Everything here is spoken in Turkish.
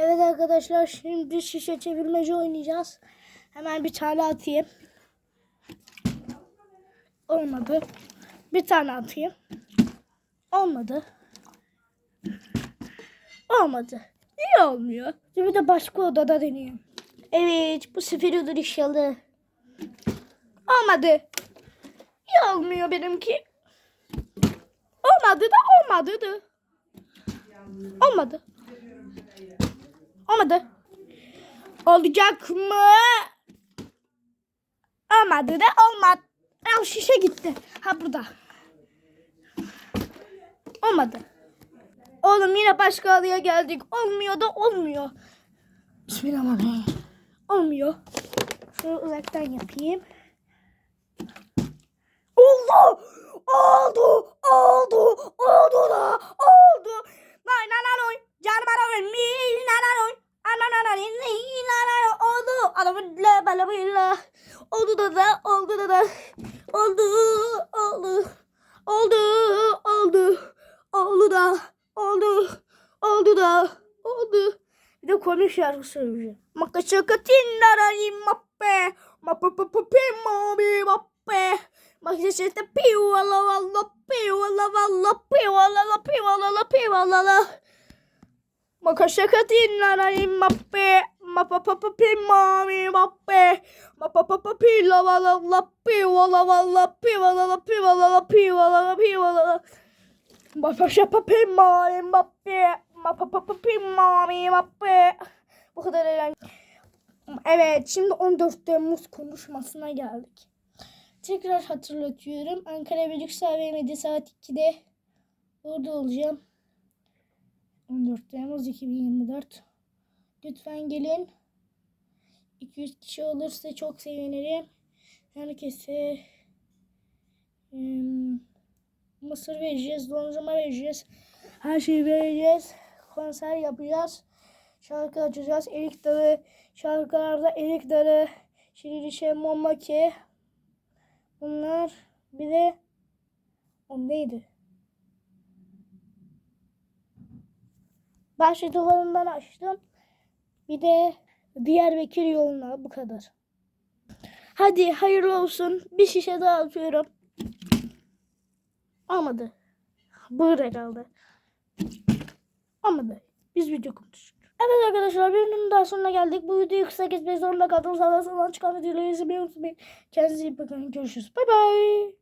Evet arkadaşlar şimdi şişe çevirmeci oynayacağız. Hemen bir tane atayım. Olmadı. Bir tane atayım. Olmadı. Olmadı. İyi olmuyor. Şimdi de başka odada deneyeyim. Evet bu sefer olur inşallah. Olmadı. İyi olmuyor benimki. Olmadı da olmadı da. Olmadı. Olmadı. Olacak mı? Olmadı da olmadı. Al şişe gitti. Ha burada. Olmadı. Oğlum yine başka adaya geldik. Olmuyor da olmuyor. Bismillahirrahmanirrahim. Olmuyor. Şunu uzaktan yapayım. Oldu. Oldu. Oldu. Oldu da. Oldu. Nay nay nay. Canım ara mi Oldu. Adamın la bala bala. Oldu da da. Oldu da da. Oldu. Oldu. Oldu. Oldu. Oldu da. Oldu. Oldu da. Oldu. Bir de komik şarkı söyleyeceğim. Makasakatin narayim mappe. Mapapapapi mami mappe. Makasakata piu ala valla piu ala valla piu ala la piu ala la piu ala la. Makasakatin narayim mappe. Mapapapapi mami mappe. Mapapapapi la valla la piu ala valla piu ala la piu ala la piu ala la piu ala la. Mapapapapi mami mappe. Mapapapapi mami mappe. Bu kadar eğlenceli. Evet şimdi 14 Temmuz konuşmasına geldik. Tekrar hatırlatıyorum. Ankara Büyükşehir Belediyesi saat 2'de orada olacağım. 14 Temmuz 2024. Lütfen gelin. 200 kişi olursa çok sevinirim. Herkese em, mısır vereceğiz, dondurma vereceğiz. Her şeyi vereceğiz. Konser yapacağız. Şarkı açacağız. Erik Dalı şarkılarda Erik Dalı, Şiririşe Momaki. Bunlar bir de o neydi? Bahçe duvarından açtım. Bir de Diyarbakır yoluna bu kadar. Hadi hayırlı olsun. Bir şişe daha atıyorum. Olmadı. Burada kaldı. Olmadı. Biz video konuştuk. Evet arkadaşlar videonun daha sonuna geldik. Bu videoyu kısa kesmek zorunda kaldım. Sağdan soldan çıkan videoları izlemeyi unutmayın. Kendinize iyi bakın. Görüşürüz. Bay bay.